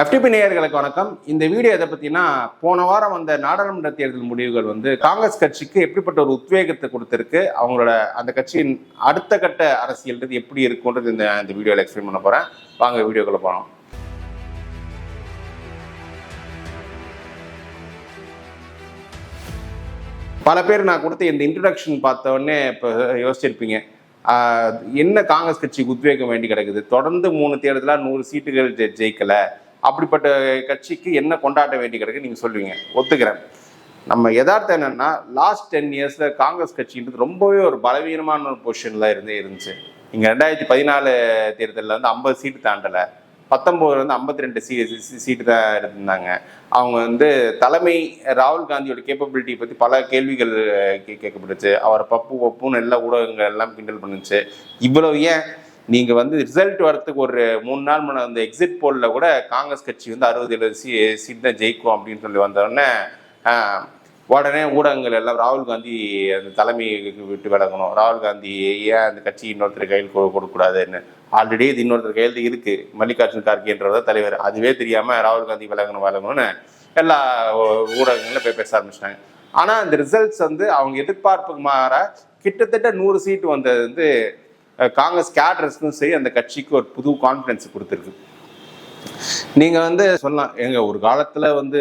FTP நேயர்களுக்கு வணக்கம். இந்த வீடியோ எதை பற்றினா போன வாரம் வந்த நாடாளுமன்ற தேர்தல் முடிவுகள் வந்து காங்கிரஸ் கட்சிக்கு எப்படிப்பட்ட ஒரு உத்வேகத்தை கொடுத்துருக்கு அவங்களோட அந்த கட்சியின் அடுத்த கட்ட அரசியல்ன்றது எப்படி இருக்குன்றது இந்த இந்த வீடியோவில் எக்ஸ்பிளைன் பண்ண போகிறேன் வாங்க வீடியோக்குள்ள போகலாம் பல பேர் நான் கொடுத்த இந்த இன்ட்ரடக்ஷன் பார்த்தோடனே இப்போ யோசிச்சிருப்பீங்க. என்ன காங்கிரஸ் கட்சிக்கு உத்வேகம் வேண்டி கிடக்குது? தொடர்ந்து மூணு தேர்தலாக நூறு சீட்டுகள் ஜெயிக்கலை. அப்படிப்பட்ட கட்சிக்கு என்ன கொண்டாட்ட வேண்டி கிடக்கு நீங்கள் சொல்லுவீங்க. ஒத்துக்கிறேன். நம்ம யதார்த்தம் என்னன்னா லாஸ்ட் டென் இயர்ஸ்ல காங்கிரஸ் கட்சின்றது ரொம்பவே ஒரு பலவீனமான ஒரு பொசிஷன்ல இருந்தே இருந்துச்சு. இங்க ரெண்டாயிரத்தி பதினாலு தேர்தலில் வந்து ஐம்பது சீட்டு தாண்டலை. பத்தொம்போதுல வந்து ஐம்பத்தி ரெண்டு சீ சீட்டு தான் இருந்தாங்க அவங்க வந்து தலைமை ராகுல் காந்தியோட கேப்பபிலிட்டி பற்றி பல கேள்விகள் கே- கேட்கப்பட்டுச்சு. அவர் பப்பு பப்புன்னு எல்லா ஊடகங்கள் எல்லாம் கிண்டல் பண்ணுச்சு. இவ்வளவு ஏன் நீங்க வந்து ரிசல்ட் வரத்துக்கு ஒரு மூணு நாள் முன்ன அந்த எக்ஸிட் போலில் கூட காங்கிரஸ் கட்சி வந்து அறுபது எழுபது சீ சீட் தான் ஜெயிக்கும் அப்படின்னு சொல்லி வந்தோடனே உடனே ஊடகங்கள் எல்லாம் ராகுல் காந்தி அந்த தலைமையை விட்டு விலகணும். ராகுல் காந்தி ஏன் அந்த கட்சி இன்னொருத்தர் கையில் கொடுக்கக்கூடாதுன்னு? ஆல்ரெடி இது இன்னொருத்தர் கையில் இருக்கு. மல்லிகார்ஜுன் கார்கேன்றவர் தலைவர். அதுவே தெரியாம ராகுல் காந்தி விலகணும் விலகணும்னு எல்லா ஊடகங்களும் போய் பேச ஆரம்பிச்சிட்டாங்க. ஆனால் அந்த ரிசல்ட்ஸ் வந்து அவங்க எதிர்பார்ப்புக்கு மாற கிட்டத்தட்ட நூறு சீட்டு வந்தது வந்து காங்கிரஸ் கேடர்ஸ்க்கும் சரி அந்த கட்சிக்கு ஒரு புது கான்ஃபிடன்ஸ் கொடுத்துருக்கு. நீங்கள் வந்து சொல்லலாம் எங்கள் ஒரு காலத்தில் வந்து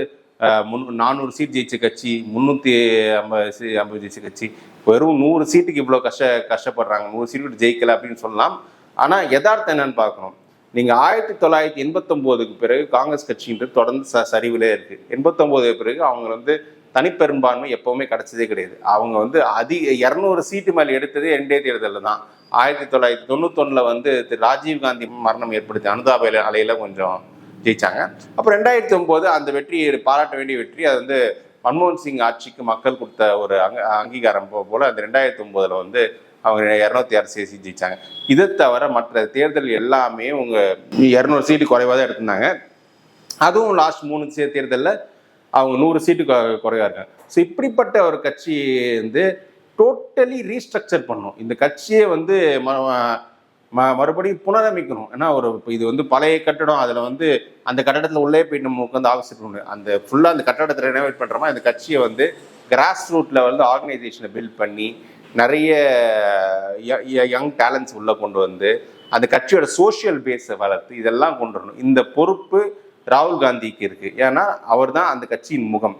முன் நானூறு சீட் ஜெயிச்ச கட்சி முந்நூற்றி ஐம்பது சீ ஐம்பது ஜெயிச்ச கட்சி வெறும் நூறு சீட்டுக்கு இவ்வளோ கஷ்ட கஷ்டப்படுறாங்க நூறு சீட்டு ஜெயிக்கலை அப்படின்னு சொல்லலாம். ஆனால் யதார்த்தம் என்னன்னு பார்க்கணும். நீங்கள் ஆயிரத்தி தொள்ளாயிரத்தி எண்பத்தொம்போதுக்கு பிறகு காங்கிரஸ் கட்சின்றது தொடர்ந்து ச சரிவிலே இருக்குது எண்பத்தொம்போது பிறகு அவங்க வந்து தனிப்பெரும்பான்மை எப்பவுமே கிடைச்சதே கிடையாது. அவங்க வந்து அதிக இரநூறு சீட்டு மேலே எடுத்ததே ரெண்டே தேர்தலில் தான். ஆயிரத்தி தொள்ளாயிரத்தி தொண்ணூத்தொன்னில் வந்து திரு ராஜீவ் காந்தி மரணம் ஏற்படுத்தி அனுதாப அலையில் கொஞ்சம் ஜெயிச்சாங்க. அப்புறம் ரெண்டாயிரத்தி ஒம்போது அந்த வெற்றி பாராட்ட வேண்டிய வெற்றி அது வந்து மன்மோகன் சிங் ஆட்சிக்கு மக்கள் கொடுத்த ஒரு அங்க அங்கீகாரம் போ- போல அந்த ரெண்டாயிரத்தி ஒம்போதில் வந்து அவங்க இரநூத்தி ஆறு சீட் ஜெயிச்சாங்க. இதை தவிர மற்ற தேர்தல் எல்லாமே உங்கள் இரநூறு சீட்டு குறைவாக தான் எடுத்திருந்தாங்க. அதுவும் லாஸ்ட் மூணு சே- அவங்க நூறு சீட்டு கொ- இருக்காங்க ஸோ இப்படிப்பட்ட ஒரு கட்சி வந்து டோட்டலி ரீஸ்ட்ரக்சர் பண்ணும். இந்த கட்சியை வந்து ம- மறுபடியும் புனரமைக்கணும். ஏன்னா ஒரு இது வந்து பழைய கட்டடம் அதில் வந்து அந்த கட்டடத்தில் உள்ளே போய் நம்ம உட்காந்து ஆஃபீஸ் இருக்கணும் அந்த ஃபுல்லாக அந்த கட்டடத்தை ரெனோவேட் பண்ணுறோமா அந்த கட்சியை வந்து கிராஸ் ரூட்டில் வந்து ஆர்கனைசேஷனை பில்ட் பண்ணி நிறைய யங் டேலண்ட்ஸ் உள்ளே கொண்டு வந்து அந்த கட்சியோட சோஷியல் பேஸை வளர்த்து இதெல்லாம் கொண்டு வரணும். இந்த பொறுப்பு ராகுல் காந்திக்கு இருக்கு. ஏன்னா அவர் தான் அந்த கட்சியின் முகம்.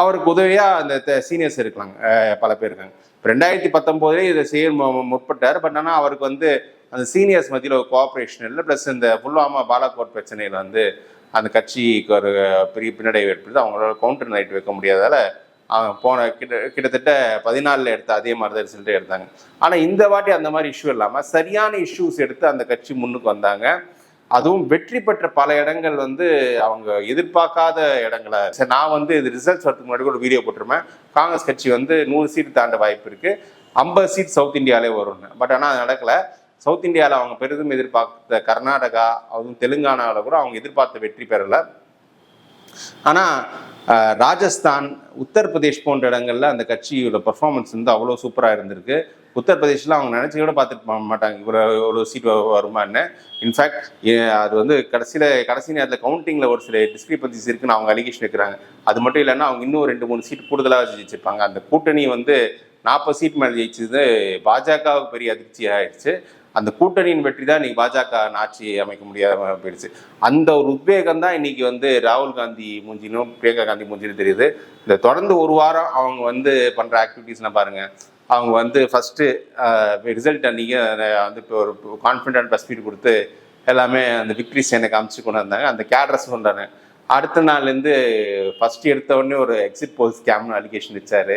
அவருக்கு உதவியா அந்த சீனியர்ஸ் இருக்கலாம் பல பேர் இருக்காங்க. இப்போ ரெண்டாயிரத்தி பத்தொம்போதுலேயே இதை செய்ய முற்பட்டார். பட் ஆனால் அவருக்கு வந்து அந்த சீனியர்ஸ் மத்தியில் ஒரு கோஆப்ரேஷன் இல்லை. ப்ளஸ் இந்த புல்வாமா பாலாகோட் பிரச்சனையில் வந்து அந்த கட்சிக்கு ஒரு பெரிய பின்னடைவு ஏற்படுது. அவங்களால கவுண்டர் நைட் வைக்க முடியாதால அவங்க போன கிட்ட கிட்டத்தட்ட பதினாலில் எடுத்த அதே மாதிரி தான் ரிசல்ட்டே எடுத்தாங்க. ஆனால் இந்த வாட்டி அந்த மாதிரி இஷ்யூ இல்லாமல் சரியான இஷ்யூஸ் எடுத்து அந்த கட்சி முன்னுக்கு வந்தாங்க. அதுவும் வெற்றி பெற்ற பல இடங்கள் வந்து அவங்க எதிர்பார்க்காத இடங்களை சரி நான் வந்து இது ரிசல்ட்ஸ் வரதுக்கு முன்னாடி கூட வீடியோ போட்டிருப்பேன். காங்கிரஸ் கட்சி வந்து நூறு சீட் தாண்ட வாய்ப்பு இருக்கு. ஐம்பது சீட் சவுத் இந்தியாவிலே வரும்னு. பட் ஆனால் அது நடக்கல. சவுத் இந்தியாவில் அவங்க பெரிதும் எதிர்பார்த்த கர்நாடகா அதுவும் தெலுங்கானாவில் கூட அவங்க எதிர்பார்த்த வெற்றி பெறலை. ஆனால் ராஜஸ்தான் உத்தரப்பிரதேஷ் போன்ற இடங்களில் அந்த கட்சியோட பர்ஃபார்மன்ஸ் வந்து அவ்வளோ சூப்பராக இருந்திருக்கு. உத்தரப்பிரதேஷ்லாம் அவங்க நினச்சி கூட பார்த்துட்டு மாட்டாங்க. இவ்வளோ இவ்வளோ சீட் வருமான்னு இன்ஃபேக்ட் அது வந்து கடைசியில் கடைசி நேரத்தில் கவுண்டிங்கில் ஒரு சில டிஸ்கிரிபன்சிஸ் இருக்குன்னு அவங்க அலிகேஷன் இருக்கிறாங்க அது மட்டும் இல்லைன்னா அவங்க இன்னும் ரெண்டு மூணு சீட் கூடுதலாக ஜெயிச்சிருப்பாங்க அந்த கூட்டணி வந்து நாற்பது சீட் மேலே ஜெயிச்சது பாஜகவுக்கு பெரிய அதிர்ச்சி ஆயிடுச்சு. அந்த கூட்டணியின் வெற்றி தான் இன்னைக்கு பாஜக ஆட்சி அமைக்க முடியாத போயிடுச்சு. அந்த ஒரு உத்வேகம் தான் இன்னைக்கு வந்து ராகுல் காந்தி மூஞ்சினும் பிரியங்கா காந்தி மூஞ்சினும் தெரியுது. இந்த தொடர்ந்து ஒரு வாரம் அவங்க வந்து பண்ற ஆக்டிவிட்டீஸ்லாம் பாருங்க. அவங்க வந்து ஃபஸ்ட்டு ரிசல்ட் அன்னைக்கு வந்து இப்போ ஒரு கான்ஃபிடென்ட் ப்ரெஸ் மீட் கொடுத்து எல்லாமே அந்த விக்ட்ரிஸ் எனக்கு அமைச்சு கொண்டு வந்தாங்க. அந்த கேட்ரஸ் கொண்டாங்க. அடுத்த நாள்லேருந்து ஃபர்ஸ்ட் எடுத்த உடனே ஒரு எக்ஸிட் போல் ஸ்கேம்னு அலிகேஷன் வச்சார்.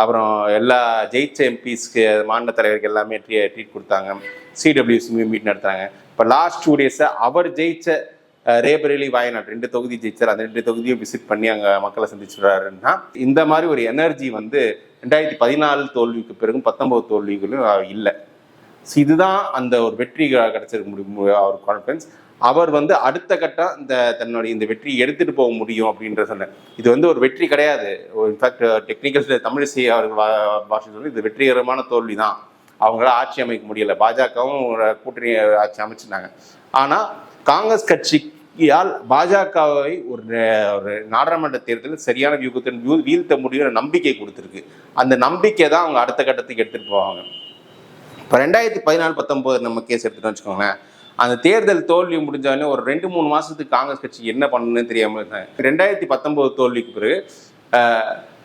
அப்புறம் எல்லா ஜெயிச்ச எம்பிஸ்க்கு மாநில தலைவருக்கு எல்லாமே ட்ரீட் கொடுத்தாங்க. சிடபிள்யூசி மீட் நடத்துகிறாங்க இப்போ லாஸ்ட் டூ டேஸை அவர் ஜெயிச்ச ரேபரேலி வாயநாடு ரெண்டு தொகுதி ஜெயிச்சார். அந்த ரெண்டு தொகுதியும் விசிட் பண்ணி அங்கே மக்களை சந்திச்சுறாருன்னா இந்த மாதிரி ஒரு எனர்ஜி வந்து ரெண்டாயிரத்தி பதினாலு தோல்விக்கு பிறகும் பத்தொன்பது தோல்விகளும் இல்லை. ஸோ இதுதான் அந்த ஒரு வெற்றி கிடைச்சிருக்க முடியும் அவர் கான்ஃபிடன்ஸ் அவர் வந்து அடுத்த கட்டம் இந்த தன்னுடைய இந்த வெற்றியை எடுத்துகிட்டு போக முடியும் அப்படின்ற சொன்னேன் இது வந்து ஒரு வெற்றி கிடையாது. இன்ஃபேக்ட் டெக்னிக்கல் தமிழிசை அவர்கள் பாஷை சொல்லி இது வெற்றிகரமான தோல்வி தான் அவங்களால ஆட்சி அமைக்க முடியலை. பாஜகவும் கூட்டணி ஆட்சி அமைச்சிருந்தாங்க. ஆனால் காங்கிரஸ் கட்சியால் பாஜகவை ஒரு ஒரு நாடாளுமன்ற தேர்தலில் சரியான வியூகத்தின் வீழ்த்த முடியுற நம்பிக்கை கொடுத்துருக்கு. அந்த நம்பிக்கை தான் அவங்க அடுத்த கட்டத்துக்கு எடுத்துகிட்டு போவாங்க. இப்போ ரெண்டாயிரத்தி பதினாலு பத்தொம்போது நம்ம கேஸ் எடுத்துகிட்டோம் வச்சுக்கோங்களேன். அந்த தேர்தல் தோல்வி முடிஞ்சோடனே ஒரு ரெண்டு மூணு மாதத்துக்கு காங்கிரஸ் கட்சி என்ன பண்ணணும்னு தெரியாமல் இருந்தாங்க ரெண்டாயிரத்தி பத்தொம்போது தோல்விக்கு பிறகு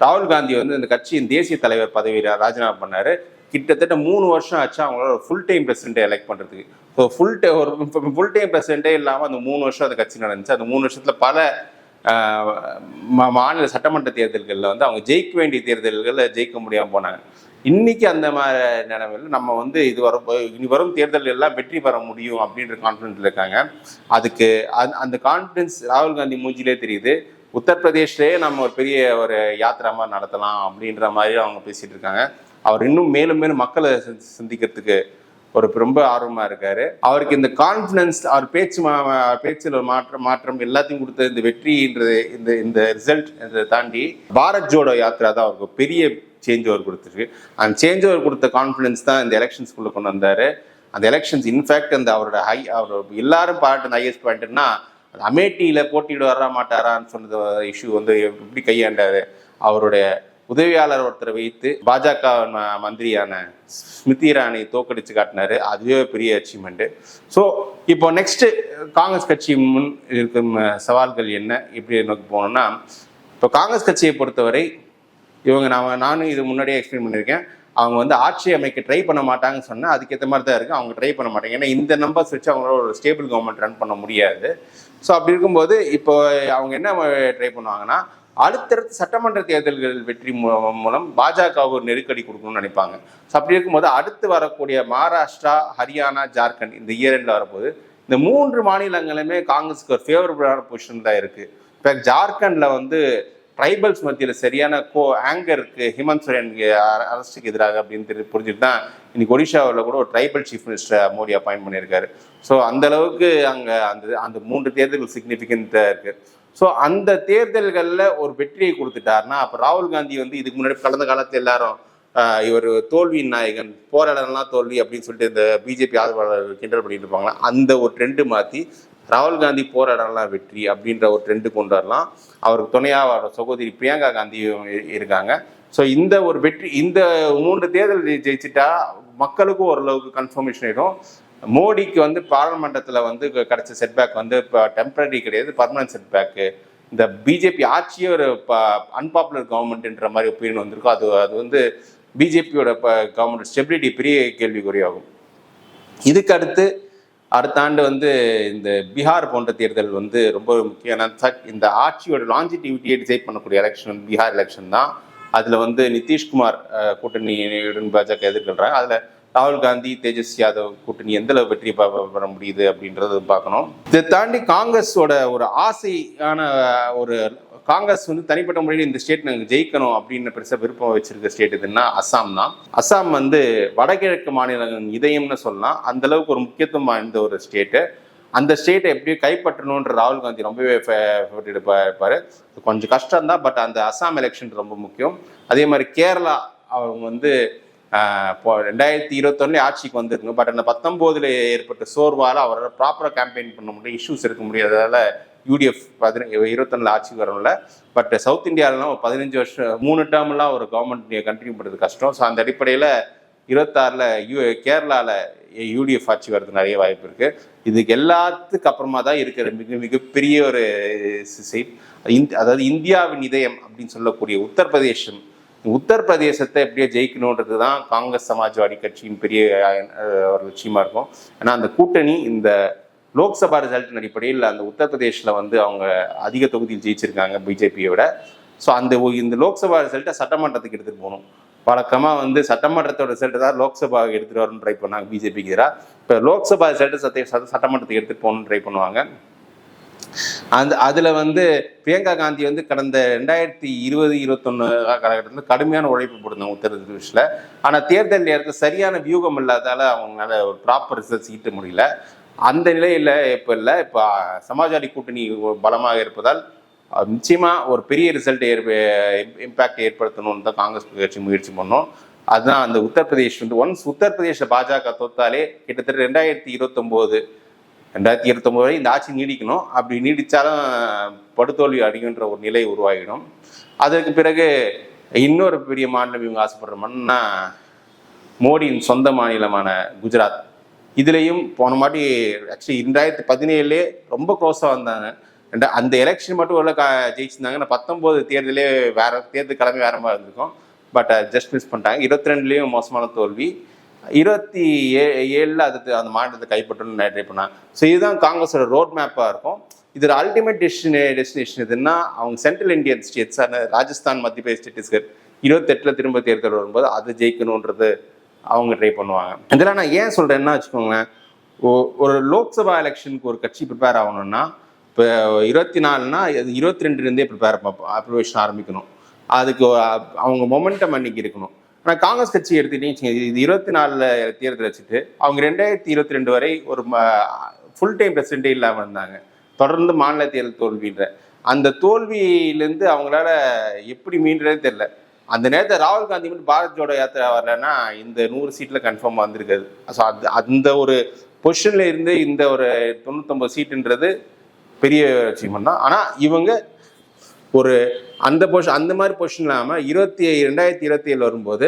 ராகுல் காந்தி வந்து இந்த கட்சியின் தேசிய தலைவர் பதவியில் ராஜினாமா பண்ணார். கிட்டத்தட்ட மூணு வருஷம் ஆச்சு அவங்களோட ஃபுல் டைம் பிரசிடென்ட்டை எலெக்ட் பண்ணுறதுக்கு ஸோ ஃபுல் டே ஒரு ஃபுல் டைம் பிரசிடென்ட்டே இல்லாமல் அந்த மூணு வருஷம் அந்த கட்சி நடந்துச்சு. அந்த மூணு வருஷத்தில் பல மா- மாநில சட்டமன்ற தேர்தல்களில் வந்து அவங்க ஜெயிக்க வேண்டிய தேர்தல்களில் ஜெயிக்க முடியாமல் போனாங்க. இன்னைக்கு அந்த மாதிரி நிலைமையில் நம்ம வந்து இது வர இனி வரும் தேர்தல் எல்லாம் வெற்றி பெற முடியும் அப்படின்ற கான்ஃபிடென்ட்ல இருக்காங்க. அதுக்கு அந்த- அந்த கான்ஃபிடன்ஸ் ராகுல் காந்தி மூஞ்சிலே தெரியுது. உத்தரப்பிரதேஷ்லேயே நம்ம ஒரு பெரிய ஒரு யாத்திரை மாதிரி நடத்தலாம் அப்படின்ற மாதிரி அவங்க பேசிகிட்டு இருக்காங்க. அவர் இன்னும் மேலும் மேலும் மக்களை சந்திக்கிறதுக்கு ஒரு ரொம்ப ஆர்வமா இருக்காரு. அவருக்கு இந்த கான்ஃபிடன்ஸ் அவர் பேச்சு மா- பேச்சில் மாற்றம் மாற்றம் எல்லாத்தையும் கொடுத்த இந்த வெற்றின்றது இந்த இந்த ரிசல்ட் இதை தாண்டி பாரத் ஜோடோ யாத்திரா தான் அவருக்கு பெரிய சேஞ்ச் ஓவர் கொடுத்துருக்கு. அந்த சேஞ்ச் ஓவர் கொடுத்த கான்ஃபிடன்ஸ் தான் இந்த எலெக்ஷன்ஸ்குள்ளே கொண்டு வந்தார். அந்த எலெக்ஷன்ஸ் இன்ஃபேக்ட் அந்த அவரோட ஹை அவர் எல்லாரும் பாராட்டு ஹையஸ்ட் பாயிண்ட்னா அமேட்டியில் போட்டியிட வர மாட்டாரான்னு சொன்னது இஷ்யூ வந்து எப்படி கையாண்டாரு? அவருடைய உதவியாளர் ஒருத்தரை வைத்து பாஜக ம- மந்திரியான ஸ்மிருதி இரானி தோக்கடிச்சு காட்டினாரு. அதுவே பெரிய அச்சீவ்மெண்ட் ஸோ இப்போ நெக்ஸ்ட் காங்கிரஸ் கட்சி முன் இருக்கும் சவால்கள் என்ன? எப்படி நோக்கி போகணும்னா இப்போ காங்கிரஸ் கட்சியை பொறுத்தவரை இவங்க நான் நானும் இது முன்னாடியே எக்ஸ்பிளைன் பண்ணியிருக்கேன். அவங்க வந்து ஆட்சி அமைக்க ட்ரை பண்ண மாட்டாங்கன்னு சொன்னால் அதுக்கேற்ற மாதிரி தான் இருக்குது அவங்க ட்ரை பண்ண மாட்டாங்க. ஏன்னா இந்த நம்பர்ஸ் வச்சு அவங்களால ஒரு ஸ்டேபிள் கவர்மெண்ட் ரன் பண்ண முடியாது. ஸோ அப்படி இருக்கும்போது இப்போ அவங்க என்ன ட்ரை பண்ணுவாங்கன்னா அடுத்தடுத்து சட்டமன்ற தேர்தல்கள் வெற்றி மூலம் பாஜகவுக்கு ஒரு நெருக்கடி கொடுக்கணும்னு நினைப்பாங்க. ஸோ அப்படி இருக்கும்போது அடுத்து வரக்கூடிய மகாராஷ்டிரா ஹரியானா ஜார்க்கண்ட் இந்த இயர் எண்டில் இந்த மூன்று மாநிலங்களுமே காங்கிரஸுக்கு ஒரு ஃபேவரபுளான பொசிஷன் தான் இருக்குது இப்போ ஜார்க்கண்டில் வந்து ட்ரைபல்ஸ் மத்தியில் சரியான கோ ஆங்கர் இருக்குது ஹிமந்த் சோரன் அரசுக்கு எதிராக அப்படின்னு தெரி புரிஞ்சுட்டு தான் இன்னைக்கு ஒடிஷாவில் கூட ஒரு ட்ரைபல் சீஃப் மினிஸ்டரை மோடி அப்பாயின்ட் பண்ணியிருக்காரு. ஸோ அந்த அளவுக்கு அங்கே அந்த அந்த மூன்று தேர்தல்கள் சிக்னிஃபிகண்ட்டாக இருக்குது ஸோ அந்த தேர்தல்களில் ஒரு வெற்றியை கொடுத்துட்டாருன்னா அப்போ ராகுல் காந்தி வந்து இதுக்கு முன்னாடி கடந்த காலத்தில் எல்லாரும் இவர் தோல்வியின் நாயகன் போராடலாம் தோல்வி அப்படின்னு சொல்லிட்டு இந்த பிஜேபி ஆதரவாளர்கள் கிண்டல் பண்ணிட்டு இருப்பாங்களா? அந்த ஒரு ட்ரெண்டு மாற்றி ராகுல் காந்தி போராடலாம் வெற்றி அப்படின்ற ஒரு ட்ரெண்டு கொண்டு வரலாம். அவருக்கு துணையாக சகோதரி பிரியங்கா காந்தியும் இருக்காங்க. ஸோ இந்த ஒரு வெற்றி இந்த மூன்று தேர்தல் ஜெயிச்சிட்டா மக்களுக்கும் ஓரளவுக்கு கன்ஃபர்மேஷன் ஆகிடும் மோடிக்கு வந்து பாராளுமன்றத்தில் வந்து கிடைச்ச செட்பேக் வந்து இப்போ டெம்பரரி கிடையாது பர்மனன்ட் செட்பேக்கு இந்த பிஜேபி ஆட்சியே ஒரு அன்பாப்புலர் கவர்மெண்ட்ன்ற மாதிரி ஒப்பீனியன் வந்திருக்கும். அது அது வந்து பிஜேபியோட கவர்மெண்ட் ஸ்டெபிலிட்டி பெரிய கேள்விக்குறியாகும். இதுக்கு அடுத்து அடுத்த ஆண்டு வந்து இந்த பீகார் போன்ற தேர்தல் வந்து ரொம்ப முக்கியமான இந்த ஆட்சியோட லாஞ்சிட்டிவிட்டியை டிசைட் பண்ணக்கூடிய எலெக்ஷன் பீகார் எலெக்ஷன் தான். அதில் வந்து நிதிஷ்குமார் கூட்டணியுடன் பாஜக எதிர்கொள்கிறாங்க அதில் ராகுல் காந்தி தேஜஸ் யாதவ் கூட்டணி எந்த அளவு வெற்றி பெற முடியுது அப்படின்றத பார்க்கணும். இதை தாண்டி காங்கிரஸோட ஒரு ஆசையான ஒரு காங்கிரஸ் வந்து தனிப்பட்ட முறையில் இந்த ஸ்டேட் நாங்கள் ஜெயிக்கணும் அப்படின்னு பெருசாக விருப்பம் வச்சிருக்க ஸ்டேட் எதுன்னா அசாம் தான். அஸ்ஸாம் வந்து வடகிழக்கு மாநிலங்களின் இதயம்னு சொல்லலாம். அந்த அளவுக்கு ஒரு முக்கியத்துவம் வாய்ந்த ஒரு ஸ்டேட்டு அந்த ஸ்டேட்டை எப்படியும் கைப்பற்றணுன்ற ராகுல் காந்தி ரொம்பவே இருப்பார். கொஞ்சம் கஷ்டம் தான் பட் அந்த அஸ்ஸாம் எலெக்ஷன் ரொம்ப முக்கியம். அதே மாதிரி கேரளா அவங்க வந்து இப்போ ரெண்டாயிரத்தி இருபத்தொன்னு ஆட்சிக்கு வந்திருங்க பட் அந்த பத்தொம்போதுல ஏற்பட்ட சோர்வால் அவரால் ப்ராப்பராக கேம்பெயின் பண்ண முடியும் இஷ்யூஸ் இருக்க முடியாததால் யூடிஎஃப் பதினஞ்சு இருபத்தொன்னுல ஆட்சிக்கு வரல பட் சவுத் இந்தியாவிலலாம் ஒரு பதினஞ்சு வருஷம் மூணு டேர்ம்லாம் ஒரு கவர்மெண்ட் கண்டினியூ பண்ணுறது கஷ்டம் ஸோ அந்த அடிப்படையில் இருபத்தாறில் யூ கேரளாவில் யூடிஎஃப் ஆட்சி வர்றது நிறைய வாய்ப்பு இருக்குது இதுக்கு எல்லாத்துக்கு அப்புறமா தான் இருக்கிற மிக மிகப்பெரிய ஒரு சீட் அதாவது இந்தியாவின் இதயம் அப்படின்னு சொல்லக்கூடிய உத்தரப்பிரதேசம் உத்தரப்பிரதேசத்தை எப்படியோ ஜெயிக்கணுன்றது தான் காங்கிரஸ் சமாஜ்வாடி கட்சியின் பெரிய ஒரு லட்சியமாக இருக்கும். ஏன்னா அந்த கூட்டணி இந்த லோக்சபா ரிசல்ட்டின் அடிப்படையில் அந்த உத்தரப்பிரதேசில் வந்து அவங்க அதிக தொகுதியில் ஜெயிச்சிருக்காங்க பிஜேபியை விட. ஸோ அந்த இந்த லோக்சபா ரிசல்ட்டை சட்டமன்றத்துக்கு எடுத்துகிட்டு போகணும். வழக்கமாக வந்து சட்டமன்றத்தோட ரிசல்ட் தான் லோக்சபாவுக்கு எடுத்துகிட்டு வரணும்னு ட்ரை பண்ணாங்க. பிஜேபிக்கு எதிராக இப்போ லோக்சபா ரிசல்ட்டை சட்ட- சட்டமன்றத்துக்கு எடுத்துகிட்டு போகணும்னு ட்ரை பண்ணுவாங்க. அந்த அதில் வந்து பிரியங்கா காந்தி வந்து கடந்த ரெண்டாயிரத்தி இருபது இருபத்தொன்னு காலகட்டத்தில் கடுமையான உழைப்பு போட்டிருந்தாங்க உத்தரப்பிரதேசில் ஆனால் தேர்தல் நேரத்தில் சரியான வியூகம் இல்லாதால அவங்களால ஒரு ப்ராப்பர் ரிசல்ட்ஸ் ஈட்ட முடியல. அந்த நிலையில் இப்போ இல்லை. இப்போ சமாஜ்வாடி கூட்டணி பலமாக இருப்பதால் நிச்சயமாக ஒரு பெரிய ரிசல்ட் இம்பாக்ட் ஏற்படுத்தணும்னு தான் காங்கிரஸ் கட்சி முயற்சி பண்ணோம். அதுதான் அந்த உத்தரப்பிரதேஷ் வந்து ஒன்ஸ் உத்தரப்பிரதேச பாஜக தோத்தாலே கிட்டத்தட்ட ரெண்டாயிரத்தி இருபத்தொம்போது ரெண்டாயிரத்தி இருபத்தொம்பது வரை இந்த ஆட்சி நீடிக்கணும். அப்படி நீடித்தாலும் படுதோல்வி அடைகின்ற ஒரு நிலை உருவாகிடும். அதற்கு பிறகு இன்னொரு பெரிய மாநிலம் இவங்க ஆசைப்படுற மண்ணா மோடியின் சொந்த மாநிலமான குஜராத். இதுலேயும் போன மாட்டி ஆக்சுவலி ரெண்டாயிரத்தி பதினேழுலே ரொம்ப க்ளோஸாக வந்தாங்க. ரெண்டா அந்த எலெக்ஷன் மட்டும் உள்ள கா ஜெயிச்சிருந்தாங்க. நான் பத்தொம்போது தேர்தலே வேற தேர்தல் கிளம்பி வேற மாதிரி இருந்திருக்கும். பட் ஜஸ்ட் மிஸ் பண்ணிட்டாங்க. இருபத்தி ரெண்டுலேயும் மோசமான தோல்வி. இருபத்தி ஏ ஏழில் அது அந்த மாநிலத்தை கைப்பற்றணும்னு ட்ரை பண்ணாங்க ஸோ இதுதான் காங்கிரஸோட ரோட் மேப்பாக இருக்கும். இதில் அல்டிமேட் டெஸ்டினே டெஸ்டினேஷன் எதுன்னா அவங்க சென்ட்ரல் இந்தியன் ஸ்டேட்ஸான ராஜஸ்தான் மத்திய பிரதேஷ் சத்தீஸ்கர். இருபத்தெட்டில் திரும்ப தேர்தல் வரும்போது அது ஜெயிக்கணுன்றது அவங்க ட்ரை பண்ணுவாங்க. இதெல்லாம் நான் ஏன் சொல்கிறேன்னா வச்சுக்கோங்களேன் ஒரு லோக்சபா எலெக்ஷனுக்கு ஒரு கட்சி ப்ரிப்பேர் ஆகணும்னா இப்போ இருபத்தி நாலுனா இருபத்தி ரெண்டுலேருந்தே ப்ரிப்பேர் ப்ரிப்பரேஷன் ஆரம்பிக்கணும். அதுக்கு அவங்க மொமெண்டம் அன்னைக்கு இருக்கணும். ஆனால் காங்கிரஸ் கட்சி எடுத்துக்கிட்டீங்க இது இருபத்தி நாலில் தேர்தல் வச்சுட்டு அவங்க ரெண்டாயிரத்தி இருபத்தி ரெண்டு வரை ஒரு ஃபுல் டைம் பிரசிடென்ட்டே இல்லாமல் இருந்தாங்க. தொடர்ந்து மாநில தேர்தல் தோல்வின்ற. அந்த தோல்வியிலேருந்து அவங்களால எப்படி மீண்டதே தெரில அந்த நேரத்தில் ராகுல் காந்தி மட்டும் பாரத் ஜோடோ யாத்திரா வரலன்னா இந்த நூறு சீட்டில் கன்ஃபார்மாக வந்திருக்காது. ஸோ அது அந்த ஒரு பொசிஷனில் இருந்து இந்த ஒரு தொண்ணூத்தொம்பது சீட்டுன்றது பெரிய அச்சீவ்மெண்ட் தான் ஆனால் இவங்க ஒரு அந்த பொசிஷன் அந்த மாதிரி பொசிஷன் இல்லாமல் இருபத்தி ரெண்டாயிரத்தி இருபத்தி ஏழு வரும்போது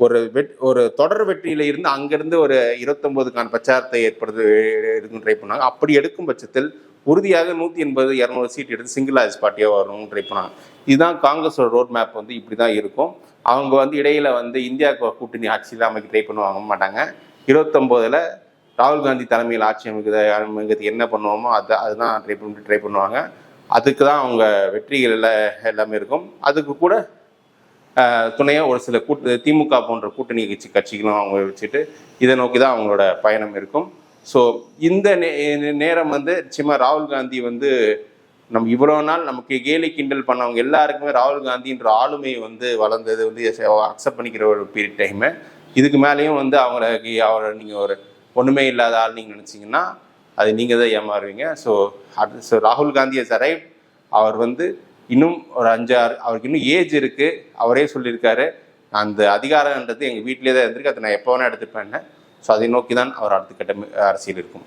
ஒரு வெட் ஒரு தொடர் வெற்றியில இருந்து அங்கிருந்து ஒரு இருபத்தொன்பதுக்கான பிரச்சாரத்தை ஏற்படுத்த எடுக்கணும் ட்ரை பண்ணாங்க. அப்படி எடுக்கும் பட்சத்தில் உறுதியாக நூற்றி எண்பது இரநூறு சீட் எடுத்து சிங்கிள் ஆஸ் பார்ட்டியாக வரணும்னு ட்ரை பண்ணாங்க. இதுதான் காங்கிரஸோட ரோட் மேப் வந்து இப்படி தான் இருக்கும். அவங்க வந்து இடையில வந்து இந்தியா கூட்டணி ஆட்சியில் அமைக்க ட்ரை பண்ணுவாங்க மாட்டாங்க. இருபத்தொம்போதில் ராகுல் காந்தி தலைமையில் ஆட்சி அமைக்குது அமைக்கிறது என்ன பண்ணுவோமோ அதை அதுதான் ட்ரை பண்ணி ட்ரை பண்ணுவாங்க. அதுக்கு தான் அவங்க வெற்றிகள் எல்லாம் எல்லாமே இருக்கும். அதுக்கு கூட துணையாக ஒரு சில கூட்டு திமுக போன்ற கூட்டணி கட்சி கட்சிகளும் அவங்க வச்சுட்டு இதை நோக்கி தான் அவங்களோட பயணம் இருக்கும். ஸோ இந்த நே- நேரம் வந்து நிச்சயமாக ராகுல் காந்தி வந்து நம்ம இவ்வளோ நாள் நமக்கு கேலி கிண்டல் பண்ணவங்க எல்லாருக்குமே ராகுல் காந்தின்ற ஆளுமை வந்து வளர்ந்தது வந்து அக்செப்ட் பண்ணிக்கிற ஒரு பீரியட் டைமு இதுக்கு மேலேயும் வந்து அவங்களுக்கு அவரை நீங்கள் ஒரு ஒன்றுமே இல்லாத ஆள் நீங்கள் நினச்சிங்கன்னா அது நீங்கள் தான் ஏமாறுவீங்க. ஸோ அது ஸோ ராகுல் காந்தி இஸ் அரைவ் அவர் வந்து இன்னும் ஒரு அஞ்சாறு அவருக்கு இன்னும் ஏஜ் இருக்குது அவரே சொல்லியிருக்காரு அந்த அதிகாரன்றது எங்கள் வீட்டிலே தான் இருந்திருக்கு. அதை நான் எப்போ வேணால் எடுத்துப்பேன். ஸோ அதை நோக்கி தான் அவர் அடுத்த கட்ட அரசியல் இருக்கும்.